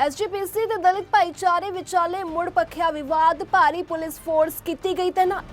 SGPC ਤੇ ਦਲਿਤ ਭਾਈਚਾਰੇ ਵਿਚਾਲੇ ਮੁੜ ਪੱਖਿਆ ਵਿਵਾਦ, ਭਾਰੀ ਪੁਲਿਸ ਫੋਰਸ ਕੀਤੀ ਗਈ ਤੈਨਾਤ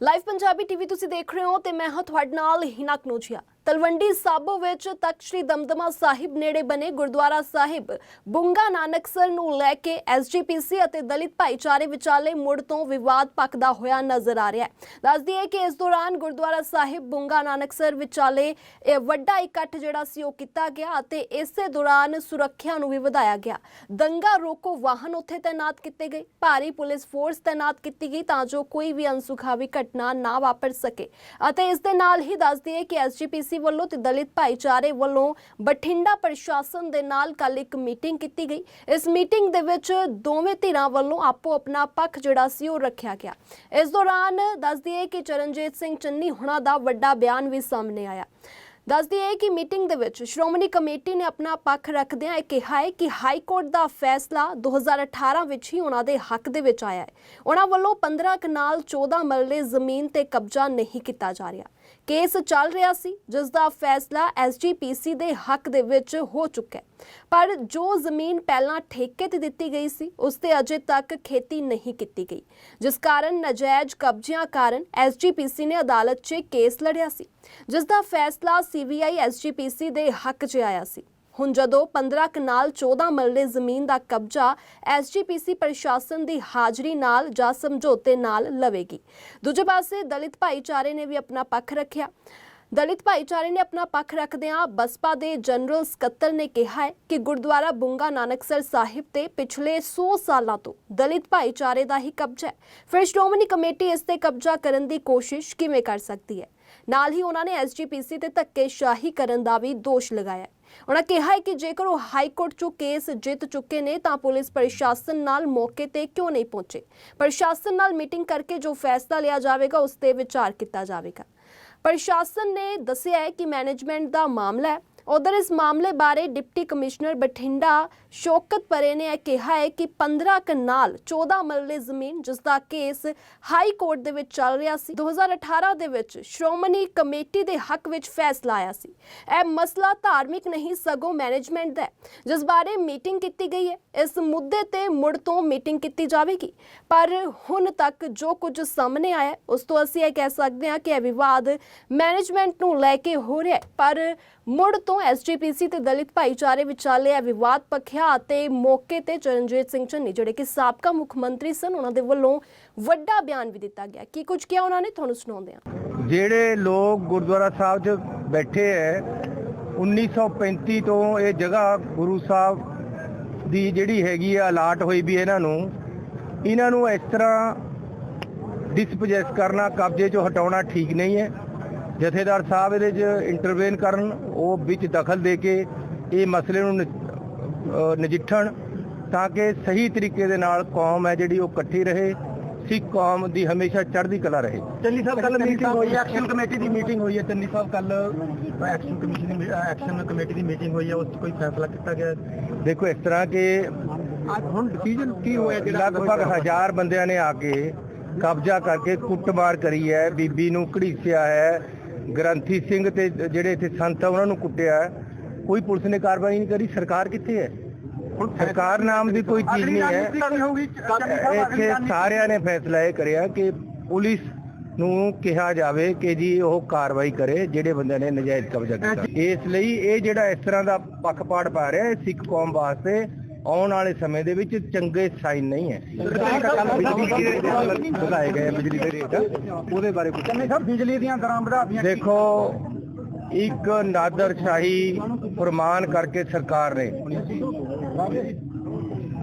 ਲਾਈਵ ਪੰਜਾਬੀ ਟੀਵੀ ਤੁਸੀਂ ਦੇਖ ਰਹੇ ਹੋ ਤੇ ਮੈਂ ਹਾਂ ਤੁਹਾਡੇ ਨਾਲ ਹਿਨਾ ਕਨੋਜੀਆ। ਤਲਵੰਡੀ ਸਾਬੋ ਵਿੱਚ ਤਖਤ ਸ੍ਰੀ ਦਮਦਮਾ ਸਾਹਿਬ ਨੇੜੇ ਬਣੇ ਗੁਰਦੁਆਰਾ ਸਾਹਿਬ ਬੁੰਗਾ ਨਾਨਕਸਰ ਨੂੰ ਲੈ ਕੇ ਐਸਜੀਪੀਸੀ ਅਤੇ ਦਲਿਤ ਭਾਈਚਾਰੇ ਵਿਚਾਲੇ ਮੁੜ ਤੋਂ ਵਿਵਾਦ ਪੱਕਦਾ ਹੋਇਆ ਨਜ਼ਰ ਆ ਰਿਹਾ ਹੈ। ਦੱਸ ਦਈਏ ਕਿ ਇਸ ਦੌਰਾਨ ਗੁਰਦੁਆਰਾ ਸਾਹਿਬ ਬੁੰਗਾ ਨਾਨਕਸਰ ਵਿਚਾਲੇ ਵੱਡਾ ਇਕੱਠ ਜਿਹੜਾ ਸੀ ਉਹ ਕੀਤਾ ਗਿਆ ਅਤੇ ਇਸੇ ਦੌਰਾਨ ਸੁਰੱਖਿਆ ਨੂੰ ਵੀ ਵਧਾਇਆ ਗਿਆ। ਦੰਗਾ ਰੋਕੋ ਵਾਹਨ ਉੱਥੇ ਤਾਇਨਾਤ ਕੀਤੇ ਗਏ। ਭਾਰੀ ਪੁਲਿਸ ਫੋਰਸ ਤਾਇਨਾਤ ਕੀਤੀ ਗਈ ਤਾਂ ਜੋ ਕੋਈ ਵੀ ਅਨਸੁਖਾਵੀ ਘਟਨਾ ਨਾ ਵਾਪਰ ਸਕੇ। ਅਤੇ ਇਸ ਦੇ ਨਾਲ ਹੀ ਦੱਸਦੀ ਹੈ ਕਿ ਐਸਜੀਪੀਸੀ ਵੱਲੋਂ ਤੇ ਦਲਿਤ ਭਾਈਚਾਰੇ ਵੱਲੋਂ ਬਠਿੰਡਾ ਪ੍ਰਸ਼ਾਸਨ ਦੇ ਨਾਲ ਕੱਲ ਇੱਕ ਮੀਟਿੰਗ ਕੀਤੀ ਗਈ। ਇਸ ਮੀਟਿੰਗ ਦੇ ਵਿੱਚ ਦੋਵੇਂ ਧਿਰਾਂ ਵੱਲੋਂ ਆਪੋ ਆਪਣਾ ਪੱਖ ਜਿਹੜਾ ਸੀ ਉਹ ਰੱਖਿਆ ਗਿਆ। ਇਸ ਦੌਰਾਨ ਦੱਸ ਦਈਏ ਕਿ ਚਰਨਜੀਤ ਸਿੰਘ ਚੰਨੀ ਹੁਣਾਂ ਦਾ ਵੱਡਾ ਬਿਆਨ ਵੀ ਸਾਹਮਣੇ ਆਇਆ। ਦੱਸ ਦਈਏ ਕਿ ਮੀਟਿੰਗ ਦੇ ਵਿੱਚ ਸ਼੍ਰੋਮਣੀ ਕਮੇਟੀ ਨੇ ਆਪਣਾ ਪੱਖ ਰੱਖਦਿਆਂ ਇਹ ਕਿਹਾ ਹੈ ਕਿ ਹਾਈ ਕੋਰਟ ਦਾ ਫੈਸਲਾ 2018 ਵਿੱਚ ਹੀ ਉਹਨਾਂ ਦੇ ਹੱਕ ਦੇ ਵਿੱਚ ਆਇਆ ਹੈ। ਉਹਨਾਂ ਵੱਲੋਂ 15 ਕਨਾਲ 14 ਮਰਲੇ ਜ਼ਮੀਨ ਤੇ ਕਬਜ਼ਾ ਨਹੀਂ ਕੀਤਾ ਜਾ ਰਿਹਾ। ਕੇਸ ਚੱਲ ਰਿਹਾ ਸੀ ਜਿਸ ਦਾ ਫੈਸਲਾ ਐਸਜੀਪੀਸੀ ਦੇ ਹੱਕ ਦੇ ਵਿੱਚ ਹੋ ਚੁੱਕਾ ਹੈ। ਪਰ ਜੋ ਜ਼ਮੀਨ ਪਹਿਲਾਂ ਠੇਕੇ ਤੇ ਦਿੱਤੀ ਗਈ ਸੀ, ਉਸ ਤੇ ਅਜੇ ਤੱਕ ਖੇਤੀ ਨਹੀਂ ਕੀਤੀ ਗਈ। ਜਿਸ ਕਾਰਨ ਨਜਾਇਜ਼ ਕਬਜ਼ਿਆਂ ਕਾਰਨ ਐਸਜੀਪੀਸੀ ਨੇ ਅਦਾਲਤ 'ਚ ਕੇਸ ਲੜਿਆ ਸੀ ਜਿਸ ਦਾ ਫੈਸਲਾ ਸੀਬੀਆਈ ਐਸਜੀਪੀਸੀ ਦੇ ਹੱਕ 'ਚ ਆਇਆ ਸੀ। ਹੁਣ ਜਦੋਂ 15 ਕਨਾਲ 14 ਮਰਲੇ ਜ਼ਮੀਨ ਦਾ ਕਬਜ਼ਾ ਐਸਜੀਪੀਸੀ ਪ੍ਰਸ਼ਾਸਨ ਦੀ ਹਾਜ਼ਰੀ ਨਾਲ ਜਾਂ ਸਮਝੌਤੇ ਨਾਲ ਲਵੇਗੀ। ਦੂਜੇ ਪਾਸੇ ਦਲਿਤ ਭਾਈਚਾਰੇ ਨੇ ਵੀ ਆਪਣਾ ਪੱਖ ਰੱਖਿਆ। ਦਲਿਤ ਭਾਈਚਾਰੇ ਨੇ ਆਪਣਾ ਪੱਖ ਰੱਖਦਿਆਂ ਬਸਪਾ ਦੇ ਜਨਰਲ ਸਕੱਤਰ ਨੇ ਕਿਹਾ ਹੈ ਕਿ ਗੁਰਦੁਆਰਾ ਬੁੰਗਾ ਨਾਨਕਸਰ ਸਾਹਿਬ ਤੇ ਪਿਛਲੇ 100 ਸਾਲਾਂ ਤੋਂ ਦਲਿਤ ਭਾਈਚਾਰੇ ਦਾ ਹੀ ਕਬਜ਼ਾ ਹੈ। ਫਿਰ ਸ਼੍ਰੋਮਣੀ ਕਮੇਟੀ ਇਸ ਤੇ ਕਬਜ਼ਾ ਕਰਨ ਦੀ ਕੋਸ਼ਿਸ਼ ਕਿਵੇਂ ਕਰ ਸਕਦੀ ਹੈ? ਨਾਲ ਹੀ ਉਹਨਾਂ ਨੇ ਐਸਜੀਪੀਸੀ ਤੇ ਧੱਕੇਸ਼ਾਹੀ ਕਰਨ ਦਾ ਵੀ ਦੋਸ਼ ਲਗਾਇਆ ਉਹਨਾਂ ਕਿਹਾ ਹੈ ਕਿ ਜੇਕਰ ਉਹ ਹਾਈ ਕੋਰਟ 'ਚੋਂ ਕੇਸ ਜਿੱਤ ਚੁੱਕੇ ਨੇ, ਤਾਂ ਪੁਲਿਸ ਪ੍ਰਸ਼ਾਸਨ ਨਾਲ ਮੌਕੇ ਤੇ ਕਿਉਂ ਨਹੀਂ ਪਹੁੰਚੇ? ਪ੍ਰਸ਼ਾਸਨ ਨਾਲ ਮੀਟਿੰਗ ਕਰਕੇ ਜੋ ਫੈਸਲਾ ਲਿਆ ਜਾਵੇਗਾ, ਉਸ ਤੇ ਵਿਚਾਰ ਕੀਤਾ ਜਾਵੇਗਾ। ਪ੍ਰਸ਼ਾਸਨ ਨੇ ਦੱਸਿਆ ਹੈ ਕਿ ਮੈਨੇਜਮੈਂਟ ਦਾ ਮਾਮਲਾ ਹੈ। ਉਧਰ ਇਸ ਮਾਮਲੇ ਬਾਰੇ ਡਿਪਟੀ ਕਮਿਸ਼ਨਰ ਬਠਿੰਡਾ ਸ਼ੌਕਤ ਪਰੇ ਨੇ ਇਹ ਕਿਹਾ ਹੈ ਕਿ 15 ਕਨਾਲ 14 ਮਰਲੇ ਜ਼ਮੀਨ ਜਿਸ ਦਾ ਕੇਸ ਹਾਈ ਕੋਰਟ ਦੇ ਵਿੱਚ ਚੱਲ ਰਿਹਾ ਸੀ 2018 ਦੇ ਵਿੱਚ ਸ਼੍ਰੋਮਣੀ ਕਮੇਟੀ ਦੇ ਹੱਕ ਵਿੱਚ ਫੈਸਲਾ ਆਇਆ ਸੀ। ਇਹ ਮਸਲਾ ਧਾਰਮਿਕ ਨਹੀਂ, ਸਗੋਂ ਮੈਨੇਜਮੈਂਟ ਦਾ ਜਿਸ ਬਾਰੇ ਮੀਟਿੰਗ ਕੀਤੀ ਗਈ ਹੈ। ਇਸ ਮੁੱਦੇ ਤੇ ਮੁੜ ਤੋਂ ਮੀਟਿੰਗ ਕੀਤੀ ਜਾਵੇਗੀ। ਪਰ ਹੁਣ ਤੱਕ ਜੋ ਕੁਝ ਸਾਹਮਣੇ ਆਇਆ, ਉਸ ਤੋਂ ਅਸੀਂ ਇਹ ਕਹਿ ਸਕਦੇ ਹਾਂ ਕਿ ਇਹ ਵਿਵਾਦ ਮੈਨੇਜਮੈਂਟ ਨੂੰ ਲੈ ਕੇ ਹੋ ਰਿਹਾ ਹੈ। ਪਰ ਮੁੜ ਤੋਂ ਐਸਜੀਪੀਸੀ ਤੇ ਦਲਿਤ ਭਾਈਚਾਰੇ ਵਿਚਾਲੇ ਇਹ ਵਿਵਾਦ ਪੱਖਿਆ ਅਤੇ ਮੌਕੇ ਤੇ ਚਰਨਜੀਤ ਸਿੰਘ ਚੰਨੀ, ਜਿਹੜੇ ਕਿ ਸਾਬਕਾ ਮੁੱਖ ਮੰਤਰੀ ਸਨ, ਉਹਨਾਂ ਦੇ ਵੱਲੋਂ ਵੱਡਾ ਬਿਆਨ ਵੀ ਦਿੱਤਾ ਗਿਆ। ਕੀ ਕੁਝ ਕਿਹਾ ਉਹਨਾਂ ਨੇ? ਤੁਹਾਨੂੰ ਸੁਣਾਉਂਦੇ ਹਾਂ। ਜਿਹੜੇ ਲੋਕ ਗੁਰਦੁਆਰਾ ਸਾਹਿਬ 'ਚ ਬੈਠੇ ਐ 1935 ਤੋਂ ਇਹ ਜਗ੍ਹਾ ਗੁਰੂ ਸਾਹਿਬ ਦੀ ਜਿਹੜੀ ਹੈਗੀ ਆ, ਅਲਾਟ ਹੋਈ ਵੀ ਇਹਨਾਂ ਨੂੰ ਇਹਨਾਂ ਨੂੰ ਇਸ ਤਰ੍ਹਾਂ ਡਿਸਪੋਜੈਸ ਕਰਨਾ, ਕਬਜ਼ੇ 'ਚੋਂ ਹਟਾਉਣਾ ਠੀਕ ਨਹੀਂ ਹੈ ਜਥੇਦਾਰ ਸਾਹਿਬ ਇਹਦੇ 'ਚ ਇੰਟਰਵੇਨ ਕਰਨ, ਉਹ ਵਿੱਚ ਦਖਲ ਦੇ ਕੇ ਇਹ ਮਸਲੇ ਨੂੰ ਨਜਿੱਠਣ ਤਾਂ ਕਿ ਸਹੀ ਤਰੀਕੇ ਦੇ ਨਾਲ ਕੌਮ ਹੈ ਜਿਹੜੀ ਉਹ ਇਕੱਠੀ ਰਹੇ ਸਿੱਖ ਕੌਮ ਦੀ ਹਮੇਸ਼ਾ ਚੜ੍ਹਦੀ ਕਲਾ ਰਹੇ। ਚੰਨੀ ਸਾਹਿਬ ਕੱਲ ਮੀਟਿੰਗ ਹੋਈ ਹੈ। ਐਕਸ਼ਨ ਕਮੇਟੀ ਦੀ ਮੀਟਿੰਗ ਹੋਈ ਹੈ। ਚੰਨੀ ਸਾਹਿਬ ਕੱਲ ਐਕਸ਼ਨ ਕਮਿਸ਼ਨ ਦੀ ਐਕਸ਼ਨ ਕਮੇਟੀ ਦੀ ਮੀਟਿੰਗ ਹੋਈ ਹੈ। ਉਸ ਕੋਈ ਫੈਸਲਾ ਕੀਤਾ ਗਿਆ? ਦੇਖੋ ਇਸ ਤਰ੍ਹਾਂ ਕਿ ਹੁਣ ਡਿਸੀਜਨ ਕੀ ਹੋਇਆ ਜਿਹੜਾ ਲਗਭਗ ਹਜ਼ਾਰ ਬੰਦਿਆਂ ਨੇ ਆ ਕੇ ਕਬਜ਼ਾ ਕਰਕੇ ਕੁੱਟਮਾਰ ਕਰੀ ਹੈ। ਬੀਬੀ ਨੂੰ ਘੜੀਸਿਆ ਹੈ। ਗ੍ਰੰਥੀ ਸਿੰਘ ਤੇ ਜਿਹੜੇ ਇੱਥੇ ਸੰਤ ਆ ਉਹਨਾਂ ਨੂੰ ਕੁੱਟਿਆ ਹੈ। ਕੋਈ ਪੁਲਿਸ ਨੇ ਕਾਰਵਾਈ ਨਹੀਂ ਕਰੀ ਸਰਕਾਰ ਕਿੱਥੇ ਹੈ? ਸਰਕਾਰ ਨਾਮ ਦੀ ਕੋਈ ਚੀਜ਼ ਨਹੀਂ ਹੈ। ਇੱਥੇ ਸਾਰਿਆਂ ਨੇ ਫੈਸਲਾ ਇਹ ਕਰਿਆ ਕਿ ਪੁਲਿਸ ਨੂੰ ਕਿਹਾ ਜਾਵੇ ਕਿ ਜੀ ਉਹ ਕਾਰਵਾਈ ਕਰੇ ਜਿਹੜੇ ਬੰਦਿਆਂ ਨੇ ਨਜਾਇਜ਼ ਕਬਜ਼ਾ ਕੀਤਾ। ਇਸ ਲਈ ਇਹ ਜਿਹੜਾ ਇਸ ਤਰ੍ਹਾਂ ਦਾ ਪੱਖਪਾੜ ਪਾ ਰਿਹਾ ਇਹ ਸਿੱਖ ਕੌਮ ਵਾਸਤੇ ਆਉਣ ਵਾਲੇ ਸਮੇਂ ਦੇ ਵਿੱਚ ਚੰਗੇ ਸਾਈਨ ਨਹੀਂ ਹੈ। ਵਧਾਏ ਗਏ ਬਿਜਲੀ ਦੇ ਰੇਟ ਉਹਦੇ ਬਾਰੇ ਕੁਝ ਨਹੀਂ ਸਰ ਬਿਜਲੀ ਦੀਆਂ ਦਰਾਂ ਵਧਾਤੀਆਂ ਦੇਖੋ ਇੱਕ ਨਾਦਰਸ਼ਾਹੀ ਫਰਮਾਨ ਕਰਕੇ ਸਰਕਾਰ ਨੇ।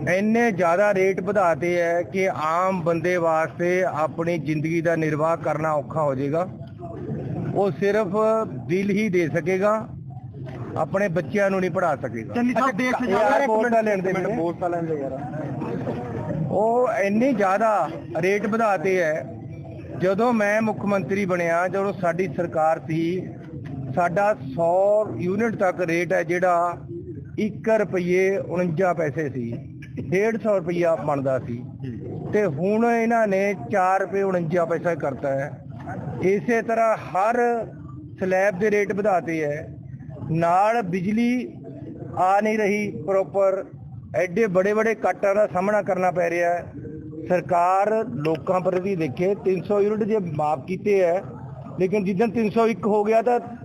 ਇੰਨੇ ਜ਼ਿਆਦਾ ਰੇਟ ਵਧਾਤੇ ਹੈ ਕਿ ਆਮ ਬੰਦੇ ਵਾਸਤੇ ਆਪਣੀ ਜ਼ਿੰਦਗੀ ਦਾ ਨਿਰਵਾਹ ਕਰਨਾ ਔਖਾ ਹੋ ਜਾਏਗਾ। ਉਹ ਸਿਰਫ ਬਿੱਲ ਹੀ ਦੇ ਸਕੇਗਾ ਆਪਣੇ ਬੱਚਿਆਂ ਨੂੰ ਨਹੀਂ ਪੜਾ ਸਕੇਗਾ। ਚੰਨੀ ਸਾਹਿਬ ਦੇਖ ਬੋਲਦਾ ਲੈਣ ਦੇ ਮੈਨੂੰ ਬੋਲਤਾ ਲੈਣ ਦੇ ਯਾਰ। ਉਹ ਇੰਨੇ ਜ਼ਿਆਦਾ ਰੇਟ ਵਧਾਤੇ ਹੈ ਜਦੋਂ ਮੈਂ ਮੁੱਖ ਮੰਤਰੀ ਬਣਿਆ ਜਦੋਂ ਸਾਡੀ ਸਰਕਾਰ ਸੀ ਸਾਡਾ 100 ਯੂਨਿਟ ਤੱਕ ਰੇਟ ਹੈ ਜਿਹੜਾ 1 ਰੁਪਏ 49 ਪੈਸੇ ਸੀ 150 ਰੁਪਇਆ ਬਣਦਾ ਸੀ। ਤੇ ਹੁਣ ਇਹਨਾਂ ਨੇ 4 ਰੁਪਏ 49 ਪੈਸਾ ਕਰਤਾ ਹੈ। ਇਸੇ ਤਰ੍ਹਾਂ ਹਰ ਸਲੈਬ ਦੇ ਰੇਟ ਵਧਾਤੇ ਹੈ। ਨਾਲ ਬਿਜਲੀ ਆ ਨਹੀਂ ਰਹੀ ਪ੍ਰੋਪਰ, ਐਡੇ ਬੜੇ ਬੜੇ ਕੱਟਾਂ ਦਾ ਸਾਹਮਣਾ ਕਰਨਾ ਪੈ ਰਿਹਾ ਹੈ। ਸਰਕਾਰ ਲੋਕਾਂ ਪ੍ਰਤੀ ਦੇਖੇ 300 ਯੂਨਿਟ ਜੇ ਮਾਫ ਕੀਤੇ ਹੈ, ਲੇਕਿਨ ਜਿੱਦਣ 301 ਹੋ ਗਿਆ ਤਾਂ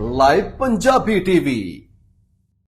ਲਾਈਵ ਪੰਜਾਬੀ ਟੀਵੀ